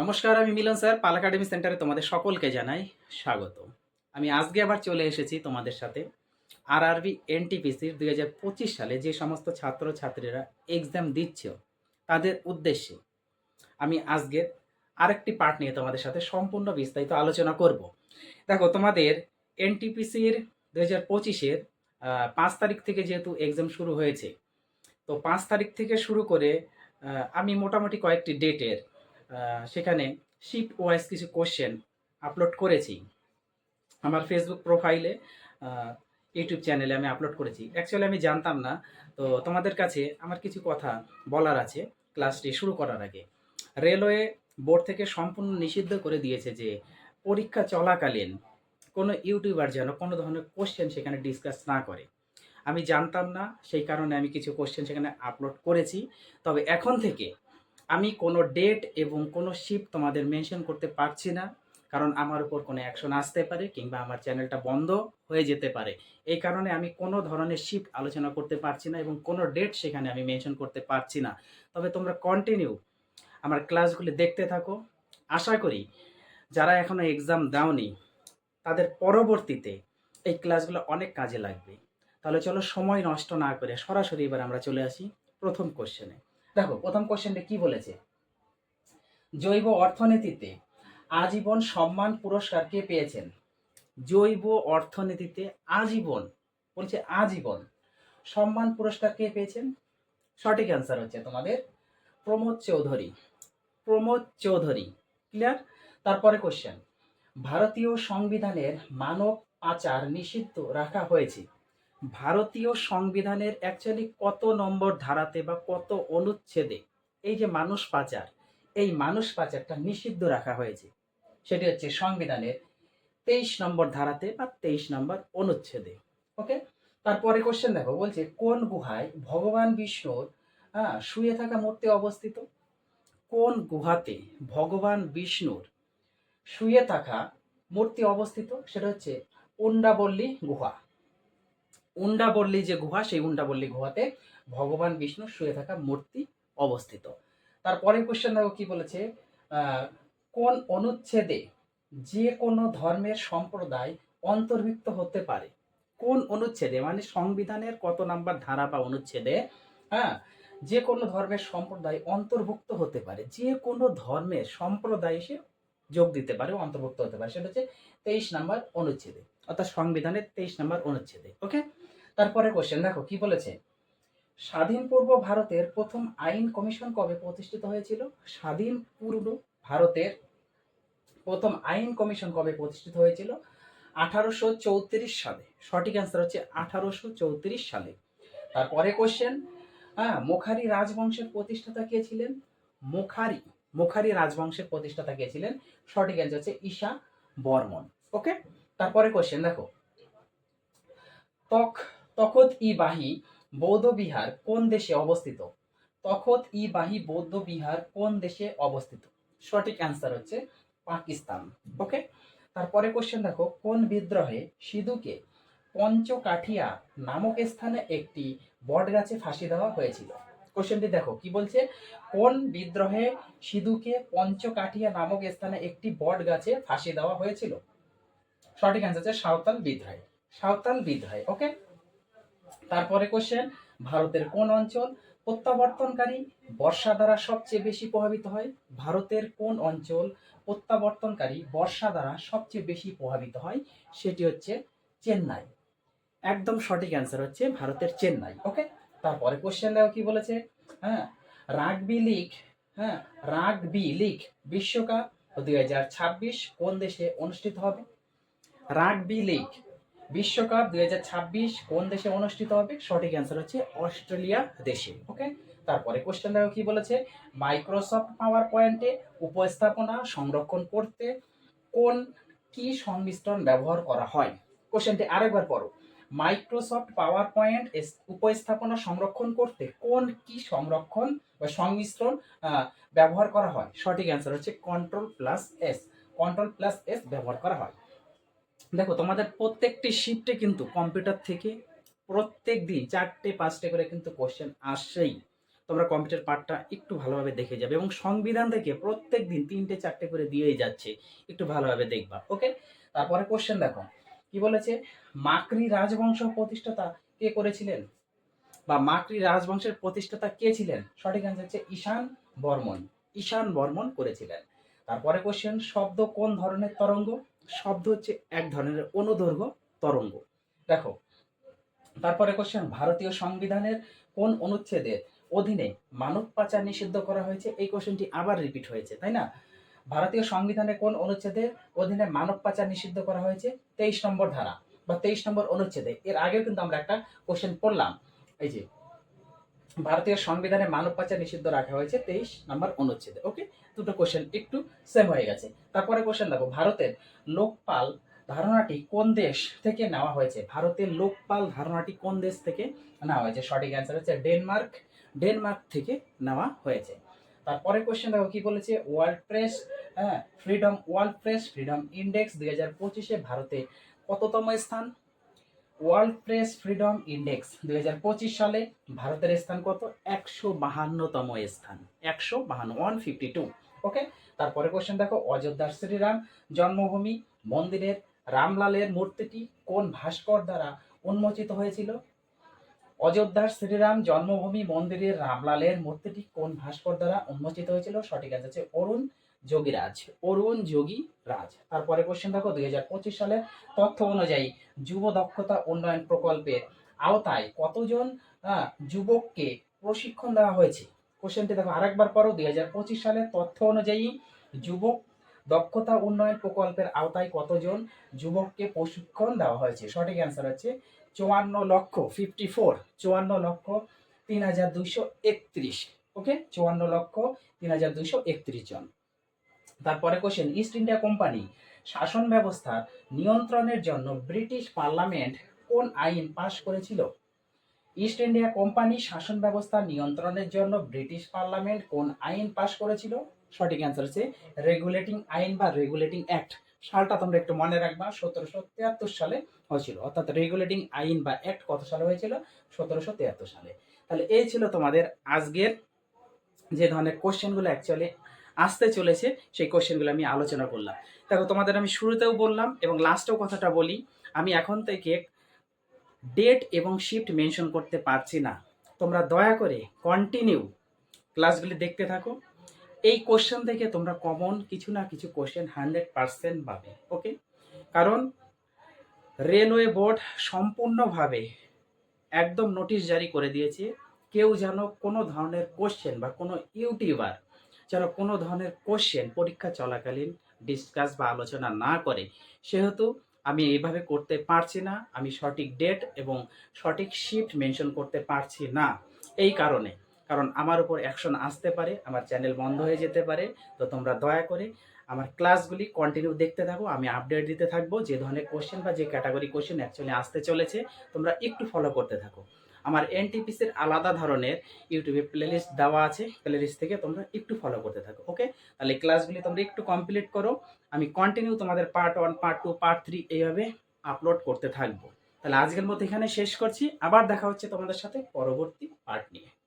নমস্কার, আমি মিলন স্যার, পাল একাডেমি সেন্টারে তোমাদের সকলকে জানাই স্বাগত আমি আজকে আবার চলে এসেছি তোমাদের সাথে আর আরবি এনটিপিসির দুই হাজার পঁচিশ সালে যে সমস্ত ছাত্র ছাত্রীরা এক্সাম দিচ্ছ তাদের উদ্দেশ্যে আমি আজকের আরেকটি পার্ট নিয়ে তোমাদের সাথে সম্পূর্ণ বিস্তারিত আলোচনা করব। দেখো, তোমাদের এনটিপিসির দুই হাজার পঁচিশের পাঁচ তারিখ থেকে যেহেতু এক্সাম শুরু হয়েছে, তো পাঁচ তারিখ থেকে শুরু করে আমি মোটামুটি কয়েকটি ডেটের সেখানে শিপ ওয়াইজ কিছু কোশ্চেন আপলোড করেছি। আমার ফেসবুক প্রোফাইলে ইউটিউব চ্যানেলে আমি আপলোড করেছি। অ্যাকচুয়ালি আমি জানতাম না। তো তোমাদের কাছে আমার কিছু কথা বলার আছে ক্লাসটি শুরু করার আগে। রেলওয়ে বোর্ড থেকে সম্পূর্ণ নিষিদ্ধ করে দিয়েছে যে, পরীক্ষা চলাকালীন কোনো ইউটিউবার যেন কোনো ধরনের কোশ্চেন সেখানে ডিসকাস না করে। আমি জানতাম না, সেই কারণে আমি কিছু কোশ্চেন সেখানে আপলোড করেছি। তবে এখন থেকে আমি কোনো ডেট এবং কোনো শিফট তোমাদের মেনশন করতে পারছি না, কারণ আমার উপর কোনো অ্যাকশন আসতে পারে কিংবা আমার চ্যানেলটা বন্ধ হয়ে যেতে পারে। এই কারণে আমি কোনো ধরনের শিফট আলোচনা করতে পারছি না এবং কোনো ডেট সেখানে আমি মেনশন করতে পারছি না। তবে তোমরা কন্টিনিউ আমার ক্লাসগুলি দেখতে থাকো। আশা করি যারা এখনও এক্সাম দাওনি, তাদের পরবর্তীতে এই ক্লাসগুলো অনেক কাজে লাগবে। তাহলে চলো সময় নষ্ট না করে সরাসরি এবার আমরা চলে আসি প্রথম কোশ্চেনে দেখো, প্রথম কোশ্চেনটা কি বলেছে? জৈব অর্থনীতিতে আজীবন সম্মান পুরস্কার কে পেয়েছেন? জৈব অর্থনীতিতে আজীবন, বলছে আজীবন, সম্মান পুরস্কার কে পেয়েছেন? সঠিক অ্যান্সার হচ্ছে তোমাদের প্রমোদ চৌধুরী। প্রমোদ চৌধুরী ক্লিয়ার তারপরে কোশ্চেন ভারতীয় সংবিধানের মানব পাচার নিষিদ্ধ রাখা হয়েছে। ভারতীয় সংবিধানের অ্যাকচুয়ালি কত নম্বর ধারাতে বা কত অনুচ্ছেদে এই যে মানুষ পাচার, এই মানুষ পাচারটা নিষিদ্ধ রাখা হয়েছে, সেটি হচ্ছে সংবিধানের তেইশ নম্বর ধারাতে বা তেইশ নম্বর অনুচ্ছেদে ওকে তারপরে কোশ্চেন দেখো, বলছে কোন গুহায় ভগবান বিষ্ণুর হ্যাঁ শুয়ে থাকা মূর্তি অবস্থিত? কোন গুহাতে ভগবান বিষ্ণুর শুয়ে থাকা মূর্তি অবস্থিত? সেটা হচ্ছে উন্ডাবল্লী গুহা। উন্ডাবল্লী যে গুহা, সেই উন্ডাবল্লী গুহাতে ভগবান বিষ্ণু শুয়ে থাকা মূর্তি অবস্থিত। তারপরে কোশ্চেন দেখো কি বলেছে? কোন অনুচ্ছেদে যে কোনো ধর্মের সম্প্রদায় অন্তর্ভুক্ত হতে পারে? কোন অনুচ্ছেদে? মানে সংবিধানের কত নাম্বার ধারা বা অনুচ্ছেদে হ্যাঁ যে কোনো ধর্মের সম্প্রদায় অন্তর্ভুক্ত হতে পারে। যে কোনো ধর্মের সম্প্রদায় এসে যোগ দিতে পারে, অন্তর্ভুক্ত হতে পারে। সেটা হচ্ছে তেইশ নাম্বার অনুচ্ছেদে, অর্থাৎ সংবিধানের তেইশ নাম্বার অনুচ্ছেদে ওকে তারপরে কোশ্চেন দেখো কি বলেছে? স্বাধীন পূর্ব ভারতের প্রথম আইন কমিশন কবে প্রতিষ্ঠিত হয়েছিল? স্বাধীন পূর্ব ভারতের প্রথম আইন কমিশন কবে প্রতিষ্ঠিত হয়েছিল? আঠারোশো চৌত্রিশ সালে। সঠিক অ্যান্সার হচ্ছে আঠারোশো চৌত্রিশ সালে। তারপরে কোশ্চেন হ্যাঁ মোখারি রাজবংশের প্রতিষ্ঠাতা কে ছিলেন? মোখারি মোখারি রাজবংশের প্রতিষ্ঠাতা কে ছিলেন? সঠিক অ্যান্সার হচ্ছে ঈশা বর্মন। ওকে তারপরে কোশ্চেন দেখো। তখ তখত ই বাহি বৌদ্ধ বিহার কোন দেশে অবস্থিত? তখত ই বাহি বৌদ্ধ বিহার কোন দেশে অবস্থিত? সঠিক অ্যান্সার হচ্ছে পাকিস্তান। ওকে তারপরে কোশ্চেন দেখো, কোন বিদ্রোহে সিধুকে পঞ্চকাঠিয়া নামক স্থানে একটি বট গাছে ফাঁসি দেওয়া হয়েছিল? কোশ্চেনটি দেখো, কি বলছে? কোন বিদ্রোহে সিধুকে পঞ্চকাঠিয়া নামক স্থানে একটি বট গাছে ফাঁসি দেওয়া হয়েছিল? সঠিক অ্যান্সার হচ্ছে সাঁওতাল বিদ্রোহে। সাঁওতাল বিদ্রোহে ওকে তারপরে কোশ্চেন ভারতের কোন অঞ্চল প্রত্যাবর্তনকারী বর্ষা দ্বারা সবচেয়ে বেশি প্রভাবিত হয়? ভারতের কোন অঞ্চল প্রত্যাবর্তনকারী বর্ষা দ্বারা সবচেয়ে বেশি প্রভাবিত হয়? সেটি হচ্ছে চেন্নাই। একদম সঠিক অ্যান্সার হচ্ছে ভারতের চেন্নাই ওকে তারপরে কোশ্চেন দেখো কি বলেছে? হ্যাঁ রাগবি লিগ হ্যাঁ রাগবি লিগ বিশ্বকাপ দুই হাজার ছাব্বিশ কোন দেশে অনুষ্ঠিত হবে? রাগবি লিগ বিশ্বকাপ দুই হাজার ছাব্বিশ কোন দেশে অনুষ্ঠিত হবে? সঠিক অ্যান্সার হচ্ছে অস্ট্রেলিয়া দেশে ওকে তারপরে কোশ্চেন দেখো কি বলেছে? মাইক্রোসফট পাওয়ার পয়েন্টে উপস্থাপনা সংরক্ষণ করতে কোন কি সংমিশ্রণ ব্যবহার করা হয়? কোশ্চেনটি আরেকবার পড়ো। মাইক্রোসফট পাওয়ার পয়েন্ট উপস্থাপনা সংরক্ষণ করতে কোন কি সংরক্ষণ বা সংমিশ্রণ ব্যবহার করা হয়? সঠিক অ্যান্সার হচ্ছে control plus S control plus S ব্যবহার করা হয়। দেখো, তোমাদের প্রত্যেকটি শিফটে কিন্তু কম্পিউটার থেকে প্রত্যেক দিন চারটে, পাঁচটে করে কিন্তু কোশ্চেন আসছেই তোমরা কম্পিউটার পার্টটা একটু ভালোভাবে দেখে যাবে এবং সংবিধান থেকে প্রত্যেক দিন তিনটে, চারটে করে দিয়েই যাচ্ছে। একটু ভালোভাবে দেখবা ওকে তারপরে কোশ্চেন দেখো, কি বলেছে? মাকরি রাজবংশ প্রতিষ্ঠাতা কে করেছিলেন? বা মাকরি রাজবংশের প্রতিষ্ঠাতা কে ছিলেন? সঠিক অ্যান্সার হচ্ছে ঈশান বর্মন। ঈশান বর্মন করেছিলেন। তারপরে কোশ্চেন শব্দ কোন ধরনের তরঙ্গ? শব্দ হচ্ছে এক ধরনের অনুদৈর্ঘ্য তরঙ্গ। দেখো, তারপরে কোশ্চেন ভারতীয় সংবিধানের কোন অনুচ্ছেদের অধীনে মানব পাচার নিষিদ্ধ করা হয়েছে? এই কোশ্চেনটি আবার রিপিট হয়েছে, তাই না? ভারতীয় সংবিধানের কোন অনুচ্ছেদের অধীনে মানব পাচার নিষিদ্ধ করা হয়েছে? তেইশ নম্বর ধারা বা তেইশ নম্বর অনুচ্ছেদে। এর আগেও কিন্তু আমরা একটা কোশ্চেন পড়লাম। এই যে ভারতীয় সংবিধানে মানব পাচার নিষিদ্ধ রাখা হয়েছে তেইশ নম্বর অনুচ্ছেদে ওকে দুটো কোশ্চেন একটু সেম হয়ে গেছে। তারপরে কোশ্চেন দেখো, ভারতের লোকপাল ধারণাটি কোন দেশ থেকে নেওয়া হয়েছে? ভারতের লোকপাল ধারণাটি কোন দেশ থেকে নেওয়া হয়েছে? সঠিক অ্যান্সার হচ্ছে ডেনমার্ক ডেনমার্ক থেকে নেওয়া হয়েছে। তারপরে কোশ্চেন দেখো, কি বলেছে? ওয়ার্ল্ড প্রেস হ্যাঁ freedom, world press, freedom index, দুই হাজার পঁচিশে ভারতে কততম স্থান? ওয়ার্ল্ড প্রেস ফ্রিডম ইন্ডেক্স, দুই হাজার পঁচিশ সালে ভারতের স্থান কত? একশো বাহান্নতম স্থান, একশো বাহান্ন ওয়ান ফিফটি টু ওকে তারপরে কোশ্চেন দেখো, অযোধ্যার শ্রীরাম জন্মভূমি, মন্দিরের রামলালের মূর্তিটি কোন ভাস্কর দ্বারা উন্মোচিত হয়েছিল? অযোধ্যার শ্রীরাম জন্মভূমি, মন্দিরের রামলালের মূর্তিটি কোন ভাস্কর দ্বারা উন্মোচিত হয়েছিল? সঠিক আছে অরুণ যোগীরাজ অরুণ যোগী রাজ। তারপরে কোশ্চেন দেখো, দুই হাজার পঁচিশ সালের তথ্য অনুযায়ী যুব দক্ষতা উন্নয়ন প্রকল্পের আওতায় কতজন যুবককে প্রশিক্ষণ দেওয়া হয়েছে? কোশ্চেনটি দেখো, আরেকবার পরও দুই হাজার পঁচিশ সালের তথ্য অনুযায়ী যুবক দক্ষতা উন্নয়ন প্রকল্পের আওতায় কতজন যুবককে প্রশিক্ষণ দেওয়া হয়েছে? সঠিক অ্যান্সার হচ্ছে চুয়ান্ন লক্ষ ফিফটি ফোর চুয়ান্ন লক্ষ তিন হাজার দুইশো একত্রিশ। ওকে চুয়ান্ন লক্ষ তিন হাজার দুইশো একত্রিশ জন। তারপরে কোশ্চেন ইস্ট ইন্ডিয়া কোম্পানি শাসন ব্যবস্থার নিয়ন্ত্রণের জন্য ব্রিটিশ পার্লামেন্ট কোন আইন পাশ করেছিল? ইস্ট ইন্ডিয়া কোম্পানি শাসন ব্যবস্থা নিয়ন্ত্রণের জন্য ব্রিটিশ পার্লামেন্ট কোন আইন পাশ করেছিল? সঠিক অ্যান্সার হচ্ছে রেগুলেটিং আইন বা রেগুলেটিং অ্যাক্ট সালটা তোমরা একটু মনে রাখবা, সতেরোশো তিয়াত্তর সালে হয়েছিল। অর্থাৎ রেগুলেটিং আইন বা অ্যাক্ট কত সালে হয়েছিল? সতেরোশো তিয়াত্তর সালে। তাহলে এই ছিল তোমাদের আজকের যে ধরনের কোশ্চেনগুলো অ্যাকচুয়ালি আসতে চলেছে, সেই কোশ্চেনগুলো আমি আলোচনা করলাম। দেখো, তোমাদের আমি শুরুতেও বললাম এবং লাস্টেও কথাটা বলি, আমি এখন থেকে ডেট এবং শিফট মেনশন করতে পারছি না। তোমরা দয়া করে কন্টিনিউ ক্লাসগুলি দেখতে থাকো। এই কোশ্চেন থেকে তোমরা কমন কিছু না কিছু কোশ্চেন হান্ড্রেড পারসেন্ট পাবে ওকে কারণ রেলওয়ে বোর্ড সম্পূর্ণভাবে একদম নোটিশ জারি করে দিয়েছে, কেউ যেন কোনো ধরনের কোশ্চেন বা কোনো ইউটিউবার যেন কোনো ধরনের কোশ্চেন পরীক্ষা চলাকালীন ডিসকাস বা আলোচনা না করে, সেহেতু আমি এইভাবে করতে পারছি না, আমি সঠিক ডেট এবং সঠিক শিফট মেনশন করতে পারছি না এই কারণে। কারণ আমার উপর অ্যাকশন আসতে পারে, আমার চ্যানেল বন্ধ হয়ে যেতে পারে, তো তোমরা দয়া করে আমার ক্লাসগুলি কন্টিনিউ দেখতে থাকো, আমি আপডেট দিতে থাকব, যে ধরনের কোশ্চেন বা যে ক্যাটাগরি কোশ্চেন অ্যাকচুয়ালি আসতে চলেছে, তোমরা একটু ফলো করতে থাকো। আমার এনটিপিসির আলাদা ধরনের ইউটিউবে প্লেলিস্ট দেওয়া আছে। প্লেলিস্ট থেকে তোমরা একটু ফলো করতে থাকো ওকে তাহলে ক্লাসগুলি তোমরা একটু কমপ্লিট করো। আমি কন্টিনিউ তোমাদের part one part two part three এইভাবে আপলোড করতে থাকব। তাহলে আজকের মধ্যে এখানে শেষ করছি। আবার দেখা হচ্ছে তোমাদের সাথে পরবর্তী পার্ট নিয়ে।